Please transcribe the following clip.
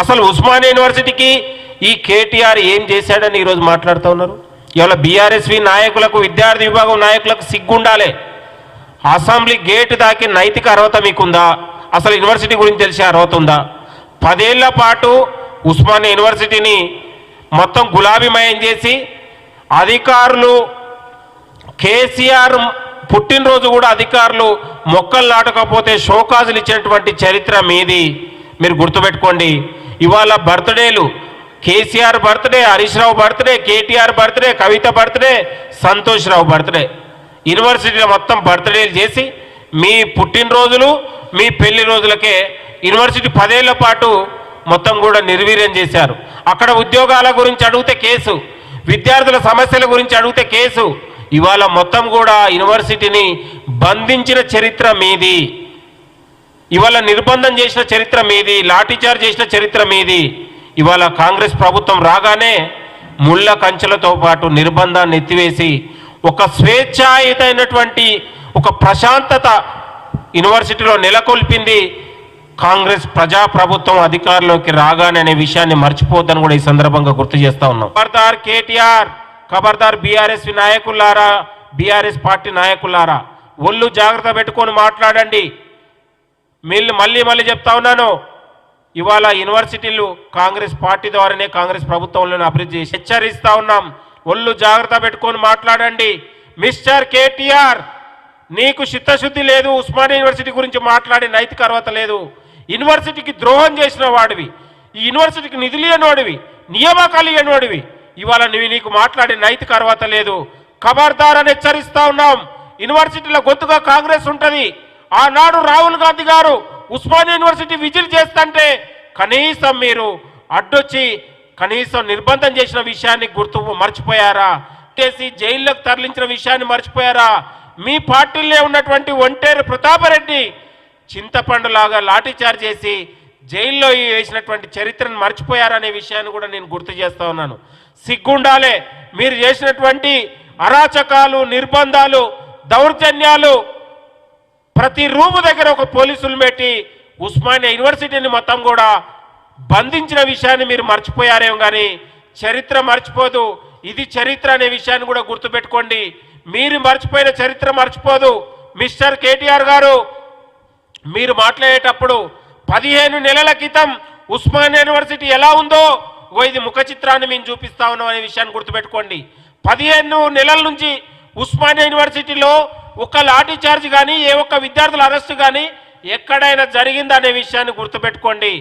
అసలు ఉస్మానియా యూనివర్సిటీకి ఈ కేటీఆర్ ఏం చేశాడని ఈరోజు మాట్లాడుతూ ఉన్నారు? ఇవాళ బీఆర్ఎస్వి నాయకులకు విద్యార్థి విభాగం నాయకులకు సిగ్గుండాలి. అసెంబ్లీ గేట్ దాకి నైతిక అర్హత మీకుందా? అసలు యూనివర్సిటీ గురించి తెలిసే అర్హత ఉందా? పదేళ్ళ పాటు ఉస్మానియా యూనివర్సిటీని మొత్తం గులాబీమయం చేసి అధికారులు కేసీఆర్ పుట్టినరోజు కూడా అధికారులు మొక్కలు నాటకపోతే షోకాజులు ఇచ్చినటువంటి చరిత్ర మీది. మీరు గుర్తుపెట్టుకోండి. ఇవాళ బర్త్డేలు. KCR birthday Harish Rao birthday KTR birthday Kavitha birthday Santosh Rao birthday. యూనివర్సిటీలో మొత్తం బర్త్డేలు చేసి మీ పుట్టినరోజులు మీ పెళ్ళి రోజులకే యూనివర్సిటీ పదేళ్ళ పాటు మొత్తం కూడా నిర్వీర్యం చేశారు. అక్కడ ఉద్యోగాల గురించి అడిగితే కేసు విద్యార్థుల సమస్యల గురించి అడిగితే కేసు. ఇవాళ మొత్తం కూడా యూనివర్సిటీని బంధించిన చరిత్ర మీది. ఇవాళ నిర్బంధం చేసిన చరిత్ర మీది లాఠీచార్జ్ చేసిన చరిత్ర మీది. ఇవాళ కాంగ్రెస్ ప్రభుత్వం రాగానే ముళ్ళ కంచెలతో పాటు నిర్బంధాన్ని ఎత్తివేసి ఒక స్వేచ్ఛాయుతమైనటువంటి ఒక ప్రశాంతత యూనివర్సిటీలో నెలకొల్పింది కాంగ్రెస్ ప్రజా ప్రభుత్వం అధికారంలోకి రాగానే అనే విషయాన్ని మర్చిపోద్దని కూడా ఈ సందర్భంగా గుర్తు చేస్తా ఉన్నాం. ఖబర్దార్ కేటీఆర్ ఖబర్దార్ బీఆర్ఎస్ నాయకులారా బీఆర్ఎస్ పార్టీ నాయకులారా ఒళ్ళు జాగ్రత్త పెట్టుకొని మాట్లాడండి. మిల్లు మళ్ళీ మళ్ళీ చెప్తా ఉన్నాను. ఇవాళ యూనివర్సిటీలు కాంగ్రెస్ పార్టీ ద్వారానే కాంగ్రెస్ ప్రభుత్వంలో అభివృద్ధి చేసి హెచ్చరిస్తా ఉన్నాం. ఒళ్ళు జాగ్రత్త పెట్టుకొని మాట్లాడండి. మిస్టర్ కేటీఆర్ నీకు చిత్తశుద్ధి లేదు. ఉస్మానియా యూనివర్సిటీ గురించి మాట్లాడే నైతిక అర్హత లేదు. యూనివర్సిటీకి ద్రోహం చేసిన వాడివి. ఈ యూనివర్సిటీకి నిధులు ఇవ్వనోడివి నియామకాలు ఇవ్వనోడివి ఇవాళ నువ్వు నీకు మాట్లాడే నైతిక అర్హత లేదు. ఖబర్దార్ అని హెచ్చరిస్తా ఉన్నాం. యూనివర్సిటీల గొంతుగా కాంగ్రెస్ ఉంటుంది. ఆనాడు రాహుల్ గాంధీ గారు ఉస్మాన్ యూనివర్సిటీ విజిల్ చేస్తుంటే కనీసం మీరు అడ్డొచ్చి కనీసం నిర్బంధం చేసిన విషయాన్ని గుర్తు మర్చిపోయారా? చేసి జైల్లోకి తరలించిన విషయాన్ని మర్చిపోయారా? మీ పార్టీలో ఉన్నటువంటి ఒంటేరు ప్రతాపరెడ్డి చింతపండు లాగా లాఠీచార్జ్ చేసి జైల్లో వేసినటువంటి చరిత్రను మర్చిపోయారనే విషయాన్ని కూడా నేను గుర్తు చేస్తా ఉన్నాను. సిగ్గుండాలే. మీరు చేసినటువంటి అరాచకాలు నిర్బంధాలు దౌర్జన్యాలు ప్రతి రూము దగ్గర ఒక పోలీసులు పెట్టి ఉస్మానియా యూనివర్సిటీని మొత్తం కూడా బంధించిన విషయాన్ని మీరు మర్చిపోయారేమో కానీ చరిత్ర మర్చిపోదు. ఇది చరిత్ర అనే విషయాన్ని కూడా గుర్తుపెట్టుకోండి. మీరు మర్చిపోయిన చరిత్ర మర్చిపోదు. మిస్టర్ కేటీఆర్ గారు మీరు మాట్లాడేటప్పుడు పదిహేను నెలల క్రితం ఉస్మానియా యూనివర్సిటీ ఎలా ఉందో ఓ ఇది ముఖ చిత్రాన్ని మేము చూపిస్తా ఉన్నాం అనే విషయాన్ని గుర్తుపెట్టుకోండి. పదిహేను నెలల నుంచి ఉస్మానియా యూనివర్సిటీలో ఒక లాఠీ చార్జ్ కానీ ఏ ఒక్క విద్యార్థుల అరెస్టు కానీ ఎక్కడైనా జరిగిందనే విషయాన్ని గుర్తుపెట్టుకోండి.